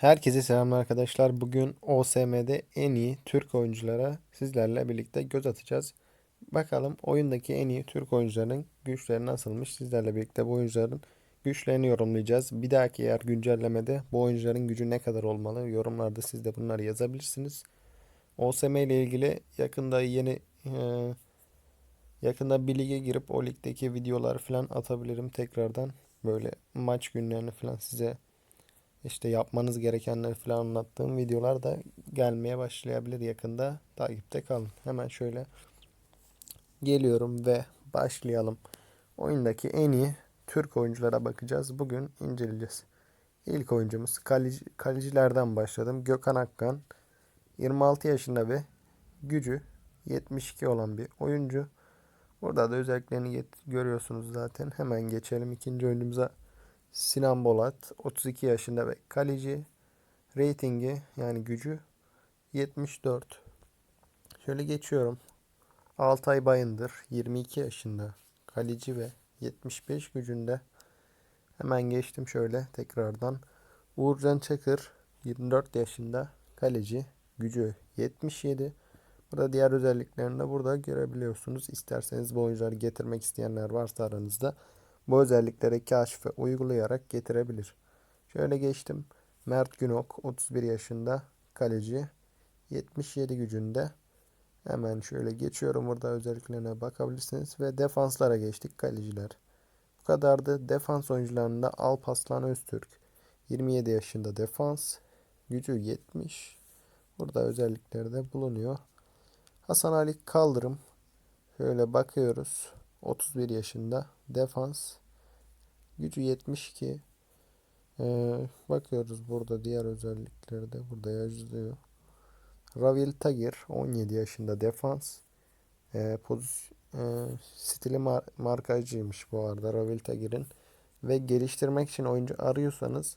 Herkese selam arkadaşlar. Bugün OSM'de en iyi Türk oyunculara sizlerle birlikte göz atacağız. Bakalım oyundaki en iyi Türk oyuncuların güçleri nasılmış? Sizlerle birlikte bu oyuncuların güçlerini yorumlayacağız. Bir dahaki eğer güncellemede bu oyuncuların gücü ne kadar olmalı? Yorumlarda siz de bunları yazabilirsiniz. OSM ile ilgili yakında yeni e, yakında bir lige girip o ligdeki videolar falan atabilirim tekrardan. Böyle maç günlerini falan size işte yapmanız gerekenleri falan anlattığım videolar da gelmeye başlayabilir yakında. Takipte kalın. Hemen şöyle geliyorum ve başlayalım. Oyundaki en iyi Türk oyunculara bakacağız. Bugün inceleyeceğiz. İlk oyuncumuz kaleci, kalecilerden başladım. Gökhan Akkan 26 yaşında ve gücü 72 olan bir oyuncu. Burada da özelliklerini görüyorsunuz zaten. Hemen geçelim ikinci oyuncumuza. Sinan Bolat 32 yaşında ve kaleci. Ratingi yani gücü 74. Şöyle geçiyorum. Altay Bayındır 22 yaşında kaleci ve 75 gücünde. Hemen geçtim şöyle tekrardan. Uğurcan Çakır 24 yaşında kaleci. Gücü 77. Burada diğer özelliklerini de burada görebiliyorsunuz. İsterseniz bu oyuncuları getirmek isteyenler varsa aranızda bu özellikleri keşfe uygulayarak getirebilir. Şöyle geçtim. Mert Günok 31 yaşında kaleci 77 gücünde. Hemen şöyle geçiyorum burada özelliklerine bakabilirsiniz ve defanslara geçtik kaleciler. Bu kadardı. Defans oyuncularında Alpaslan Öztürk 27 yaşında defans. Gücü 70. Burada özellikleri de bulunuyor. Hasan Ali Kaldırım. Şöyle bakıyoruz. 31 yaşında defans. Gücü 72. Ee, bakıyoruz burada diğer özellikleri de burada yazılıyor. Ravil Tagir 17 yaşında defans. Ee, pozisyon e, stili mar markacıymış bu arada Ravil Tagir'in. Ve geliştirmek için oyuncu arıyorsanız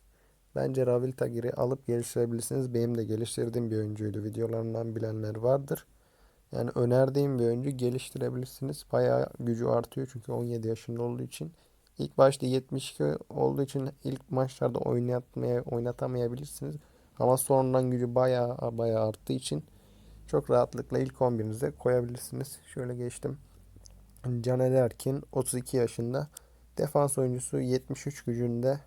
bence Ravil Tagir'i alıp geliştirebilirsiniz. Benim de geliştirdiğim bir oyuncuydu. Videolarından bilenler vardır. Yani önerdiğim bir oyuncu geliştirebilirsiniz. Bayağı gücü artıyor çünkü 17 yaşında olduğu için. İlk başta 72 olduğu için ilk maçlarda oynatmaya oynatamayabilirsiniz. Ama sonradan gücü bayağı bayağı arttığı için çok rahatlıkla ilk 11'inize koyabilirsiniz. Şöyle geçtim. Caner Erkin 32 yaşında. Defans oyuncusu 73 gücünde.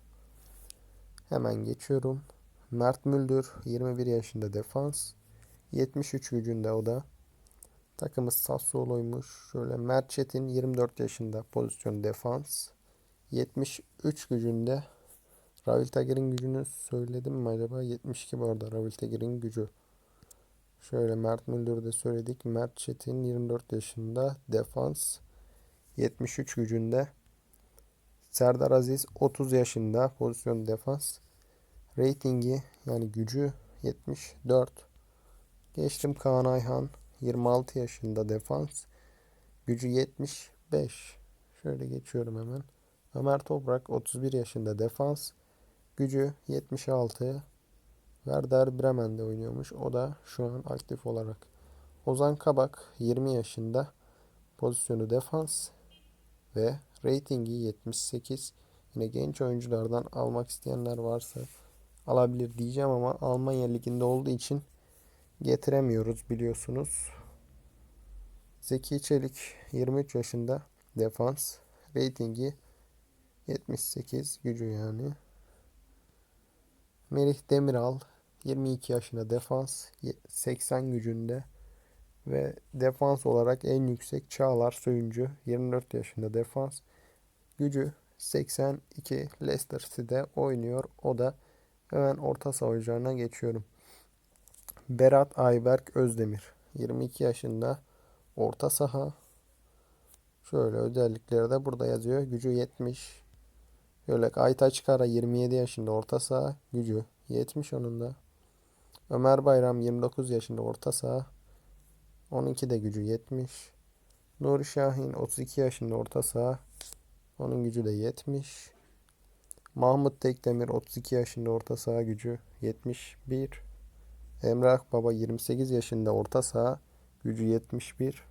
Hemen geçiyorum. Mert Müldür 21 yaşında defans. 73 gücünde o da. Takımı Sassuolo'ymuş. Şöyle Mert Çetin 24 yaşında pozisyon defans. 73 gücünde. Ravil Tagir'in gücünü söyledim mi acaba? 72 bu arada Ravil Tagir'in gücü. Şöyle Mert Müldür'ü de söyledik. Mert Çetin 24 yaşında defans. 73 gücünde. Serdar Aziz 30 yaşında pozisyon defans. Ratingi yani gücü 74. Geçtim Kaan Ayhan 26 yaşında defans. Gücü 75. Şöyle geçiyorum hemen. Ömer Toprak 31 yaşında defans. Gücü 76. Werder Bremen'de oynuyormuş. O da şu an aktif olarak. Ozan Kabak 20 yaşında. Pozisyonu defans. Ve ratingi 78. Yine genç oyunculardan almak isteyenler varsa alabilir diyeceğim ama Almanya Ligi'nde olduğu için getiremiyoruz biliyorsunuz. Zeki Çelik 23 yaşında defans. Ratingi 78 gücü yani. Melih Demiral 22 yaşında defans 80 gücünde ve defans olarak en yüksek Çağlar Söyüncü 24 yaşında defans gücü 82 Leicester City'de oynuyor. O da hemen orta saha geçiyorum. Berat Ayberk Özdemir 22 yaşında orta saha Şöyle özellikleri de burada yazıyor. Gücü 70. Şöyle Aytaç Kara 27 yaşında orta saha. Gücü 70 onun da. Ömer Bayram 29 yaşında orta saha. 12 de gücü 70. Nuri Şahin 32 yaşında orta saha. Onun gücü de 70. Mahmut Tekdemir 32 yaşında orta saha gücü 71. Emrah Baba 28 yaşında orta saha gücü 71.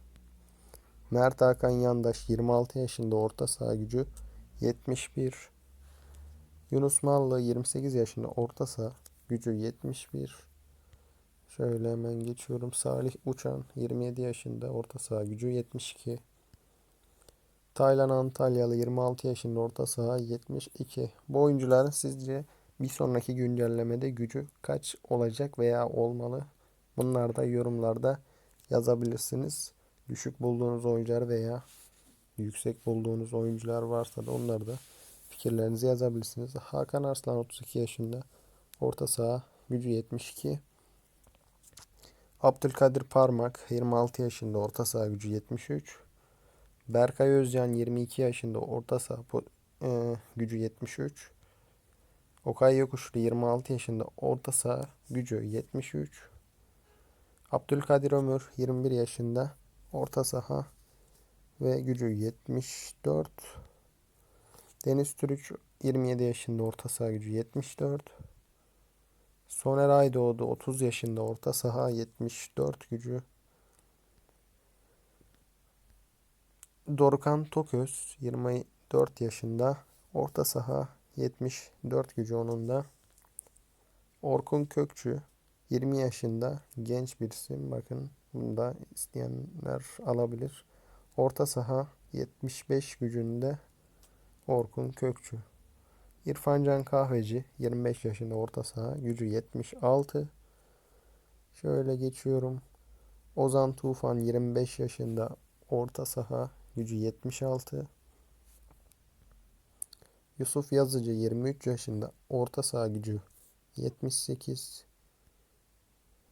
Mert Hakan Yandaş 26 yaşında orta saha gücü 71. Yunus Mallı 28 yaşında orta saha Gücü 71. Şöyle hemen geçiyorum. Salih Uçan 27 yaşında. Orta saha gücü 72. Taylan Antalyalı 26 yaşında orta saha 72. Bu oyuncuların sizce bir sonraki güncellemede gücü kaç olacak veya olmalı? Bunlar da yorumlarda yazabilirsiniz. Düşük bulduğunuz oyuncular veya yüksek bulduğunuz oyuncular varsa da onları da fikirlerinizi yazabilirsiniz. Hakan Arslan 32 yaşında. Orta saha gücü 72. Abdülkadir Parmak 26 yaşında orta saha gücü 73. Berkay Özcan 22 yaşında orta saha e, gücü 73. Okay Yokuşlu 26 yaşında orta saha gücü 73. Abdülkadir Ömür 21 yaşında orta saha ve gücü 74. Deniz Türüç 27 yaşında orta saha gücü 74. Soner Aydoğdu 30 yaşında orta saha 74 gücü. Dorukhan Toköz 24 yaşında orta saha 74 gücü onun da. Orkun Kökçü 20 yaşında genç bir isim. Bakın bunu da isteyenler alabilir. Orta saha 75 gücünde Orkun Kökçü. İrfancan Kahveci 25 yaşında orta saha. Gücü 76. Şöyle geçiyorum. Ozan Tufan 25 yaşında orta saha. Gücü 76. Yusuf Yazıcı 23 yaşında orta saha gücü 78.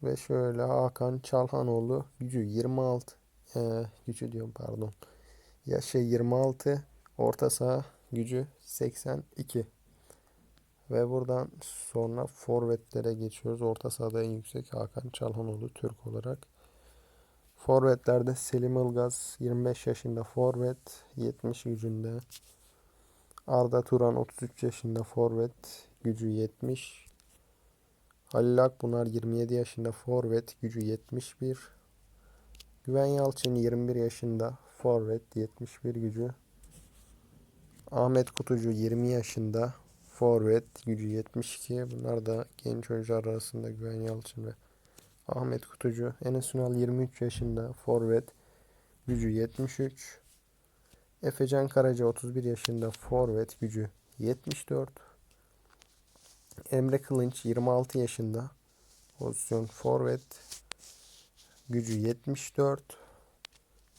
Ve şöyle Hakan Çalhanoğlu gücü 26. Ee, gücü diyorum pardon. Yaşı 26. Orta saha gücü 82. Ve buradan sonra forvetlere geçiyoruz. Orta sahada en yüksek Hakan Çalhanoğlu Türk olarak. Forvetlerde Selim Ilgaz 25 yaşında forvet 70 gücünde. Arda Turan 33 yaşında forvet gücü 70. Halil Akbunar 27 yaşında forvet gücü 71. Güven Yalçın 21 yaşında forvet 71 gücü. Ahmet Kutucu 20 yaşında forvet gücü 72. Bunlar da genç oyuncular arasında Güven Yalçın ve Ahmet Kutucu. Enes Ünal 23 yaşında forvet gücü 73. Efecan Karaca 31 yaşında forvet gücü 74. Emre Kılınç 26 yaşında pozisyon forvet gücü 74.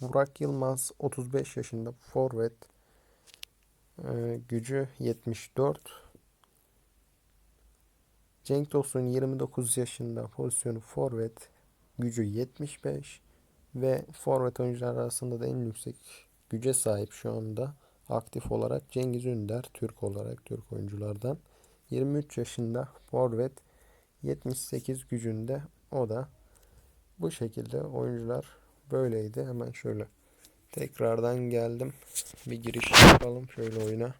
Burak Yılmaz 35 yaşında forvet ee, gücü 74. Cenk Tosun 29 yaşında pozisyonu forvet gücü 75 ve forvet oyuncular arasında da en yüksek güce sahip şu anda. Aktif olarak Cengiz Ünder Türk olarak Türk oyunculardan. 23 yaşında forvet 78 gücünde. O da bu şekilde oyuncular böyleydi. Hemen şöyle tekrardan geldim. Bir giriş yapalım şöyle oyuna.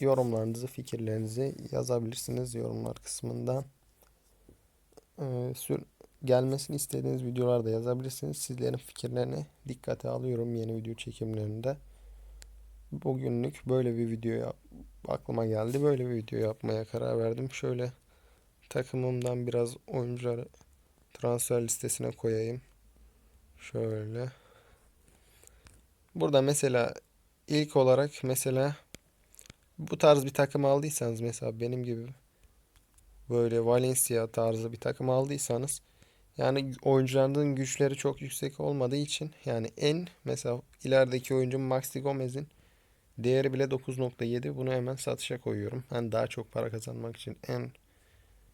Yorumlarınızı fikirlerinizi yazabilirsiniz yorumlar kısmından. Ee, gelmesini istediğiniz videolarda yazabilirsiniz. Sizlerin fikirlerini dikkate alıyorum yeni video çekimlerinde. Bugünlük böyle bir video aklıma geldi. Böyle bir video yapmaya karar verdim. Şöyle takımımdan biraz oyuncuları transfer listesine koyayım. Şöyle. Burada mesela ilk olarak mesela bu tarz bir takım aldıysanız mesela benim gibi böyle Valencia tarzı bir takım aldıysanız yani oyuncuların güçleri çok yüksek olmadığı için yani en mesela ilerideki oyuncu Maxi Gomez'in değeri bile 9.7. Bunu hemen satışa koyuyorum. Yani daha çok para kazanmak için en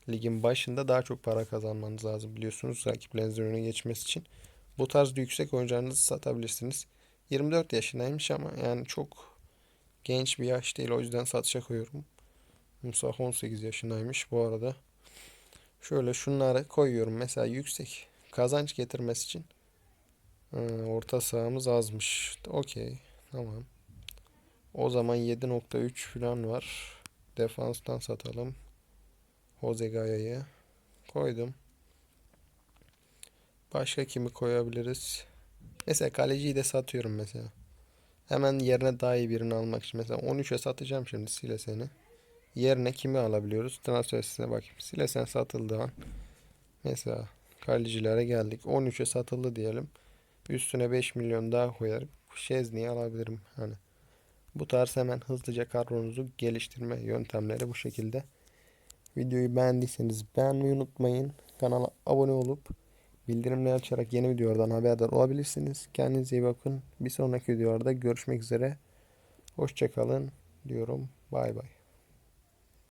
ligin başında daha çok para kazanmanız lazım biliyorsunuz rakiplerinizin önüne geçmesi için. Bu tarz yüksek oyuncularınızı satabilirsiniz. 24 yaşındaymış ama yani çok genç bir yaş değil o yüzden satışa koyuyorum. Musa 18 yaşındaymış bu arada. Şöyle şunları koyuyorum. Mesela yüksek kazanç getirmesi için ee, orta sahamız azmış. Okey. Tamam. O zaman 7.3 falan var. Defanstan satalım. Jose Gaya'yı koydum. Başka kimi koyabiliriz? Mesela kaleciyi de satıyorum mesela. Hemen yerine daha iyi birini almak için. Mesela 13'e satacağım şimdi sile seni. Yerine kimi alabiliyoruz? Transfer sitesine bakayım. Silesen satıldığı an mesela kalecilere geldik. 13'e satıldı diyelim. Üstüne 5 milyon daha koyarım. Şezni'yi alabilirim. Hani bu tarz hemen hızlıca kadronuzu geliştirme yöntemleri bu şekilde. Videoyu beğendiyseniz beğenmeyi unutmayın. Kanala abone olup bildirimleri açarak yeni videolardan haberdar olabilirsiniz. Kendinize iyi bakın. Bir sonraki videolarda görüşmek üzere. Hoşçakalın diyorum. Bay bay.